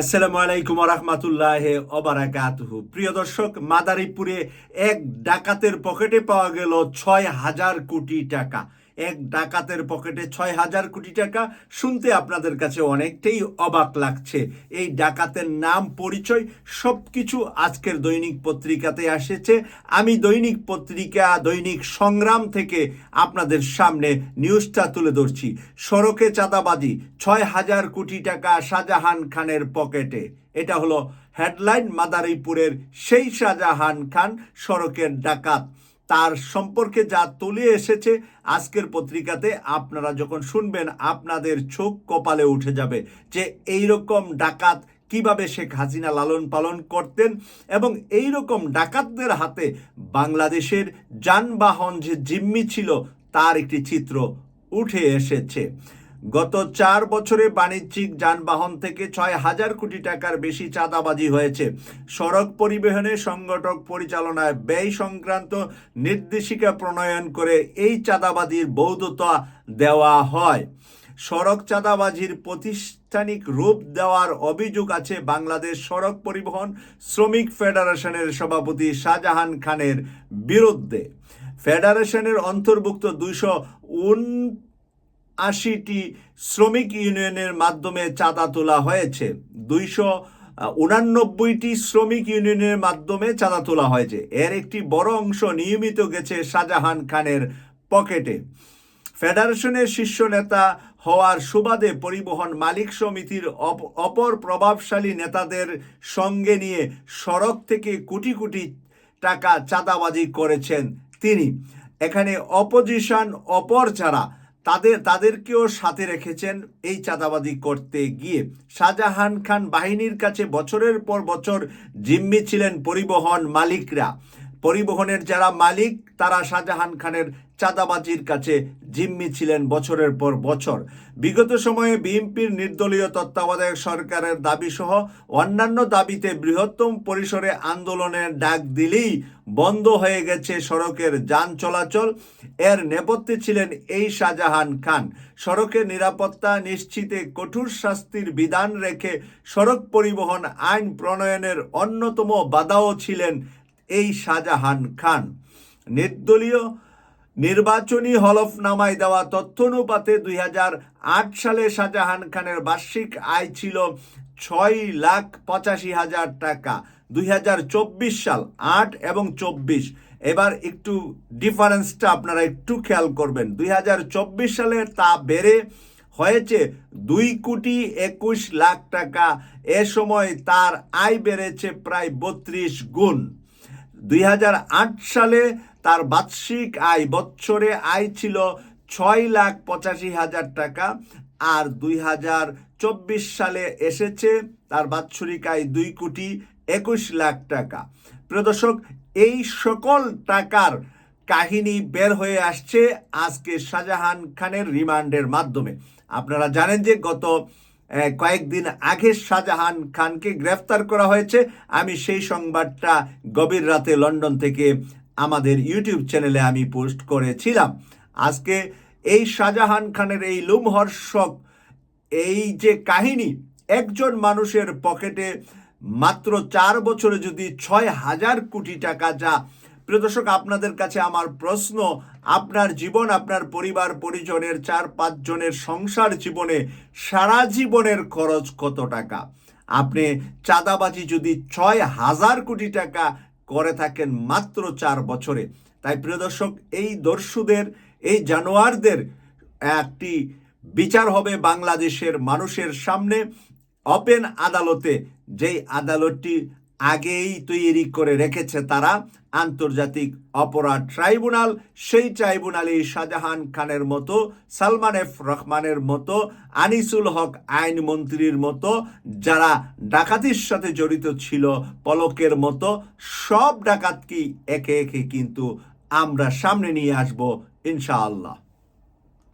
আসসালামু আলাইকুম রহমতুল্লাহ অবারাকাতুহু প্রিয় দর্শক, মাদারীপুরে এক ডাকাতের পকেটে পাওয়া গেল ছয় হাজার কোটি টাকা। এক ডাকাতের পকেটে ছয় হাজার কোটি টাকা। শুনতে আপনাদের কাছে অনেকটাই অবাক লাগছে। এই ডাকাতের নাম, পরিচয় সব কিছু আজকের দৈনিক পত্রিকাতে এসেছে। আমি দৈনিক পত্রিকা, দৈনিক সংগ্রাম থেকে আপনাদের সামনে নিউজটা তুলে ধরছি। সড়কে চাঁদাবাজি, ছয় হাজার কোটি টাকা শাহজাহান খানের পকেটে। এটা হলো হেডলাইন মাদারীপুরের সেই শাহজাহান খান, সড়কের ডাকাত। তার সম্পর্কে যা তুলে এসেছে আজকের পত্রিকাতে আপনারা যখন শুনবেন, আপনাদের চোখ কপালে উঠে যাবে যে এই রকম ডাকাত কীভাবে শেখ হাসিনা লালন পালন করতেন এবং এই রকম ডাকাতদের হাতে বাংলাদেশের যানবাহন যে জিম্মি ছিল, তার একটি চিত্র উঠে এসেছে। গত চার বছরে বাণিজ্যিক যানবাহন থেকে ছয় হাজার কোটি টাকার বেশি চাঁদাবাজি হয়েছে। সড়ক পরিবহনে সংগঠক পরিচালনায় ব্যয় সংক্রান্ত নির্দেশিকা প্রণয়ন করে এই চাঁদাবাজির বৌদ্ধতা দেওয়া হয়। সড়ক চাঁদাবাজির প্রতিষ্ঠানিক রূপ দেওয়ার অভিযোগ আছে বাংলাদেশ সড়ক পরিবহন শ্রমিক ফেডারেশনের সভাপতি শাহজাহান খানের বিরুদ্ধে। ফেডারেশনের অন্তর্ভুক্ত দুইশো আশিটি শ্রমিক ইউনিয়নের মাধ্যমে চাঁদা তোলা হয়েছে। দুইশো উনানব্বইটি শ্রমিক ইউনিয়নের মাধ্যমে চাঁদা তোলা হয়েছে। এর একটি বড় অংশ নিয়মিত গেছে শাহজাহান খানের পকেটে। ফেডারেশনের শীর্ষ নেতা হওয়ার সুবাদে পরিবহন মালিক সমিতির অপ- অপর প্রভাবশালী নেতাদের সঙ্গে নিয়ে সড়ক থেকে কোটি কোটি টাকা চাঁদাবাজি করেছেন তিনি। এখানে অপোজিশন অপর যারা তাদের, তাদেরকেও সাথে রেখেছেন এই চাঁদাবাদি করতে গিয়ে। শাহজাহান খান বাহিনীর কাছে বছরের পর বছর জিম্মি ছিলেন পরিবহন মালিকরা। পরিবহনের যারা মালিক, তারা শাহজাহান খানের চাঁদাবাজির কাছে জিম্মি ছিলেন বছরের পর বছর। বিগত সময়ে বিএনপির নির্দলীয় তত্ত্বাবধায়ক সরকারের দাবি সহ অন্যান্য দাবিতে বৃহত্তম পরিসরে আন্দোলনের ডাক দিলেই বন্ধ হয়ে গেছে সড়কের যান চলাচল। এর নেপথ্যে ছিলেন এই শাহজাহান খান। সড়কের নিরাপত্তা নিশ্চিতে কঠোর শাস্তির বিধান রেখে সড়ক পরিবহন আইন প্রণয়নের অন্যতম বাধাও ছিলেন এই শাহজাহান খান। নির্দলীয় নির্বাচনী হলফনামায় দেওয়া তথ্য অনুপাতে দুই হাজার আট সালে শাহজাহান খানের বার্ষিক আয় ছিল ছয় লাখ পঁচাশি হাজার টাকা। দুই হাজার চব্বিশ সাল আট এবং চব্বিশ। এবার একটু ডিফারেন্সটা আপনারা একটু খেয়াল করবেন। দুই হাজার চব্বিশ সালে তা বেড়ে হয়েছে দুই কোটি একুশ লাখ টাকা। এ সময় তার আয় বেড়েছে প্রায় বত্রিশ গুণ। দুই হাজার আট সালে তার বার্ষিক আয় বছরে আয় ছিল ছয় লাখ পঁচাশি হাজার টাকা, আর দুই হাজার চব্বিশ সালে এসেছে তার বাৎসরিক আয় দুই কোটি একুশ লাখ টাকা। প্রদর্শক এই সকল টাকার কাহিনী বের হয়ে আসছে আজকে শাহজাহান খানের রিমান্ডের মাধ্যমে। আপনারা জানেন যে গত কয়েকদিন আগে শাহজাহান খানকে গ্রেফতার করা হয়েছে। আমি সেই সংবাদটা গভীর রাতে লন্ডন থেকে আমাদের ইউটিউব চ্যানেলে আমি পোস্ট করেছিলাম। আজকে এই শাহজাহান খানের এই লুমহর্ষক, এই যে কাহিনী, একজন মানুষের পকেটে মাত্র চার বছরে যদি ছয় হাজার কোটি টাকা যা প্রিয় দর্শক, আপনাদের কাছে আমার প্রশ্ন, আপনার জীবন, আপনার পরিবার, পরিজনের চার পাঁচজনের সংসার জীবনে সারা জীবনের খরচ কত টাকা? আপনি চাঁদাবাজি যদি ছয় হাজার কোটি টাকা করে থাকেন মাত্র চার বছরে, তাই প্রিয় দর্শক, এই দর্শুদের, এই জানোয়ারদের একটি বিচার হবে বাংলাদেশের মানুষের সামনে। ওপেন আদালতে যেই আদালতটি আগেই তৈরি করে রেখেছে তারা আন্তর্জাতিক অপরাধ ট্রাইব্যুনাল। সেই ট্রাইব্যুনালে শাহজাহান খানের মতো, সালমান এফ রহমানের মতো, আনিসুল হক আইনমন্ত্রীর মতো, যারা ডাকাতির সাথে জড়িত ছিল পলকের মতো, সব ডাকাতকেই একে একে কিন্তু আমরা সামনে নিয়ে আসব, ইনশাআল্লাহ।